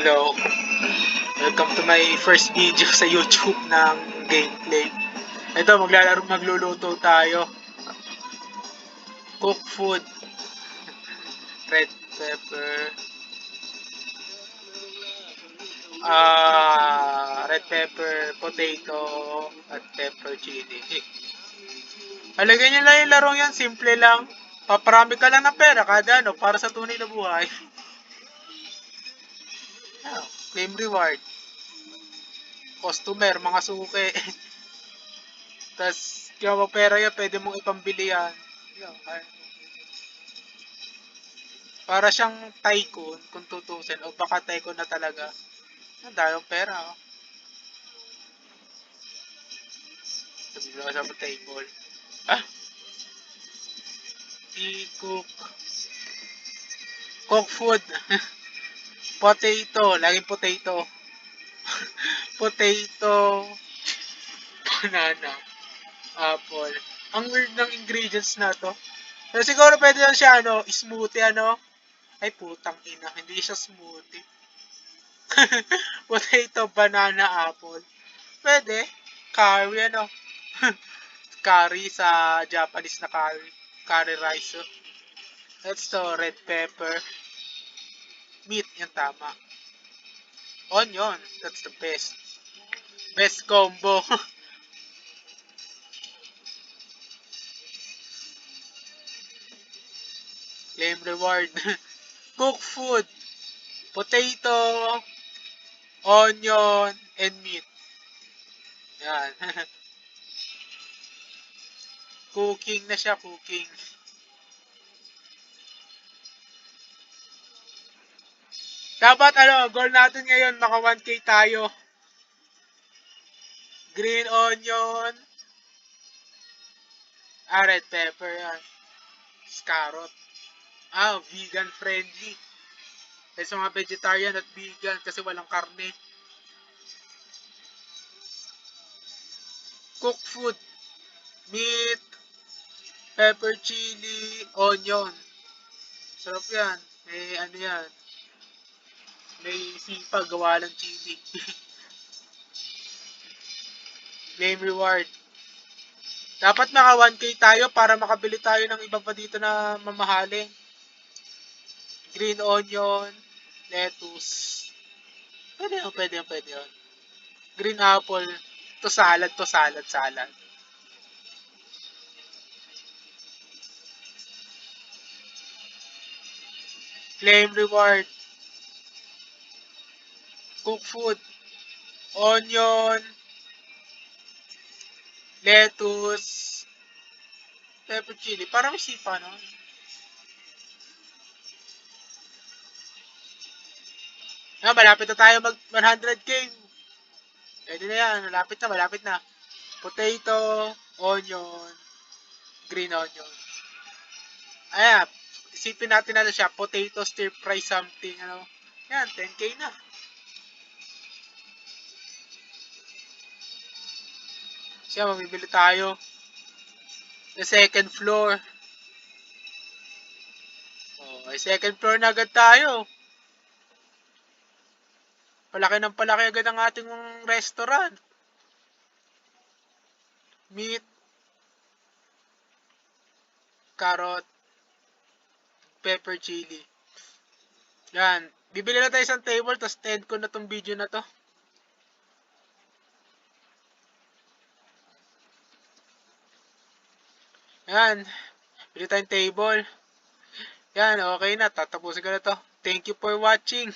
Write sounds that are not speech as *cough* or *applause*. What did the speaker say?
Hello. Welcome to my first video sa YouTube ng gameplay. Ito, maglalaro, magluluto tayo. Cook food. Red pepper. Ah, red pepper, potato, at pepper chili. Halagay niyo lang yung larong yan, simple lang. Paparami ka lang ng pera kada ano, para sa tunay na buhay. Claim reward. Customer, mga suke. *laughs* Tapos, kaya mo pera yan, pwede mong ipambili yan. Para siyang tycoon, kung tutusin. O baka tycoon na talaga. Ang dayong pera, oh. Sabi ko sa table. Ah! I-cook. Cook food. *laughs* potato. Laging potato. *laughs* potato. Banana. Apple. Ang weird ng ingredients na to. Pero siguro pwede lang siya, ano, smoothie, ano. Ay, putang ina. Hindi siya smoothie. *laughs* potato, banana, apple. Pwede. Curry, ano. *laughs* curry sa Japanese na curry. Curry rice. That's the red pepper. Meat, yung tama. Onion, that's the best. Best combo. *laughs* Claim reward. *laughs* Cook food. Potato, onion, and meat. Yan. *laughs* cooking na siya, cooking. Dapat ano, goal natin ngayon, maka 1k tayo. Green onion. Ah, red pepper yan. Carrot. Ah, vegan friendly. Kasi sa mga vegetarian at vegan kasi walang karne. Cook food. Meat. Pepper, chili, onion. Sarap yan. Eh, ano yan. May sipag gawa ng chili. Claim *laughs* reward. Dapat maka 1k tayo para makabili tayo ng iba pa dito na mamahaling. Green onion, lettuce. Pwede yun, pwede yun, pwede yun. Green apple, to salad, to salad, salad. Claim reward. Cook food. Onion. Lettuce. Pepper chili. Parang sipa, no? Ah, malapit na tayo mag 100k. Pwede na yan. Malapit na, malapit na. Potato, onion, green onion. Ayan, isipin natin na siya, potato stir fry something, ano. Yan, 10k na. Siya, mamibili tayo. The second floor. Oh, ay second floor na agad tayo. Palaki ng palaki agad ang ating restaurant. Meat, carrot, pepper chili. Yan. Bibili na tayo isang table, tapos end ko na tong video na to. Yan. Tayong table. Yan, okay na. Tatapusin ko na to. Thank you for watching.